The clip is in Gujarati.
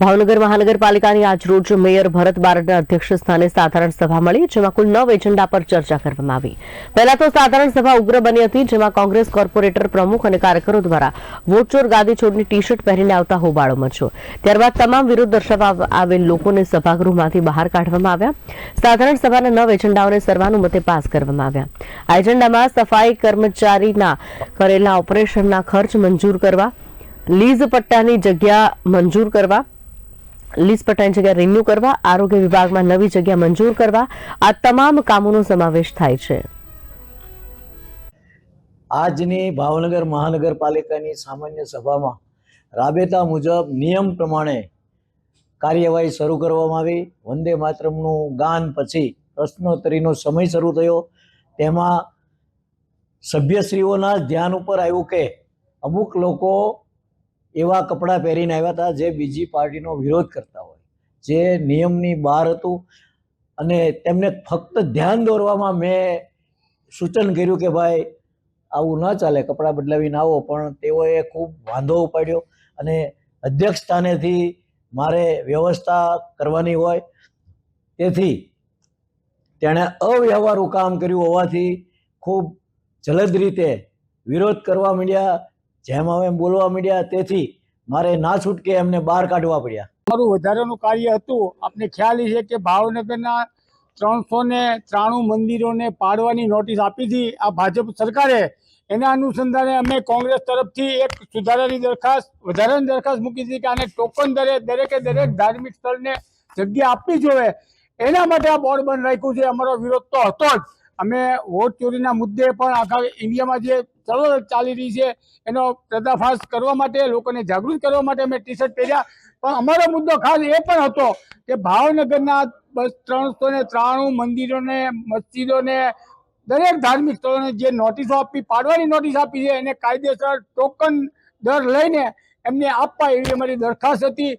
ભાવનગર મહાનગરપાલિકાની આજરોજ મેયર ભરત બારડના અધ્યક્ષ સ્થાને સાધારણ સભા મળી, જેમાં કુલ નવ એજન્ડા પર ચર્ચા કરવામાં આવી. પહેલા તો સાધારણ સભા ઉગ્ર બની હતી, જેમાં કોંગ્રેસ કોર્પોરેટર, પ્રમુખ અને કાર્યકરો દ્વારા વોટચોર ગાદી છોડની ટી શર્ટ પહેરીને આવતા હોબાળો મચ્યો. ત્યારબાદ તમામ વિરોધ દર્શાવવા આવેલ લોકોને સભાગૃહમાંથી બહાર કાઢવામાં આવ્યા. સાધારણ સભાના નવ એજન્ડાઓને સર્વાનુમતે પાસ કરવામાં આવ્યા. આ એજન્ડામાં સફાઈ કર્મચારીના કરેલા ઓપરેશનના ખર્ચ મંજૂર કરવા, લીઝ પટ્ટાની જગ્યા મંજૂર કરવા લીઝ પટ્ટાની જગ્યા રિન્યુ કરવા, આરોગ્ય વિભાગમાં નવી જગ્યા મંજૂર કરવા, આ તમામ કામોનો સમાવેશ થાય છે. આજની ભાવનગર મહાનગરપાલિકાની સામાન્ય સભામાં રાબેતા મુજબ નિયમ પ્રમાણે કાર્યવાહી શરૂ કરવામાં આવી. વંદે માતરમનું ગાન પછી પ્રશ્નોત્તરીનો સમય શરૂ થયો. તેમાં સભ્યશ્રીઓના ધ્યાન ઉપર આવ્યું કે અમુક લોકો એવા કપડાં પહેરીને આવ્યા હતા જે બીજી પાર્ટીનો વિરોધ કરતા હોય. જે નિયમની બહાર હતું અને તેમને ફક્ત ધ્યાન દોરવામાં મેં સૂચન કર્યું કે ભાઈ, આવું ન ચાલે, કપડાં બદલાવીને આવો. પણ તેઓએ ખૂબ વાંધો ઉપાડ્યો અને અધ્યક્ષ સ્થાનેથી મારે વ્યવસ્થા કરવાની હોય. તેથી તેણે અવ્યવહારું કામ કર્યું હોવાથી ખૂબ જલદ રીતે વિરોધ કરવા માંડ્યા. જેમ હવે બોલવા માંડ્યા તેથી મારે ના છૂટકે એમને બહાર કાઢવા પડ્યા. મારું વધારાનું કાર્ય હતું. આપને ખ્યાલ છે કે ભાવનગરના ત્રણસો ને ત્રાણું મંદિરોને પાડવાની નોટિસ આપી હતી. આ ભાજપ સરકારે. એના અનુસંધાને અમે કોંગ્રેસ તરફથી એક સુધારાની દરખાસ્ત, વધારાની દરખાસ્ત મૂકી હતી કે આને ટોકન દરે, દરેકે દરેક ધાર્મિક સ્થળને જગ્યા આપવી જોઈએ. એના માટે આ બોર્ડ બંધ રાખ્યું છે. અમારો વિરોધ તો હતો જ. અમે વોટ ચોરીના મુદ્દે પણ આખા ઇન્ડિયામાં જે ચળવળ ચાલી રહી છે, એનો પર્દાફાશ કરવા માટે, લોકોને જાગૃત કરવા માટે અમે ટી શર્ટ પહેર્યા. પણ અમારો મુદ્દો ખાસ એ પણ હતો કે ભાવનગરના બસ ત્રણસો ને ત્રાણું મંદિરોને, મસ્જિદોને, દરેક ધાર્મિક સ્થળોને જે નોટિસો આપી, પાડવાની નોટિસ આપી છે, એને કાયદેસર ટોકન દર લઈને એમને આપવા એવી અમારી દરખાસ્ત હતી.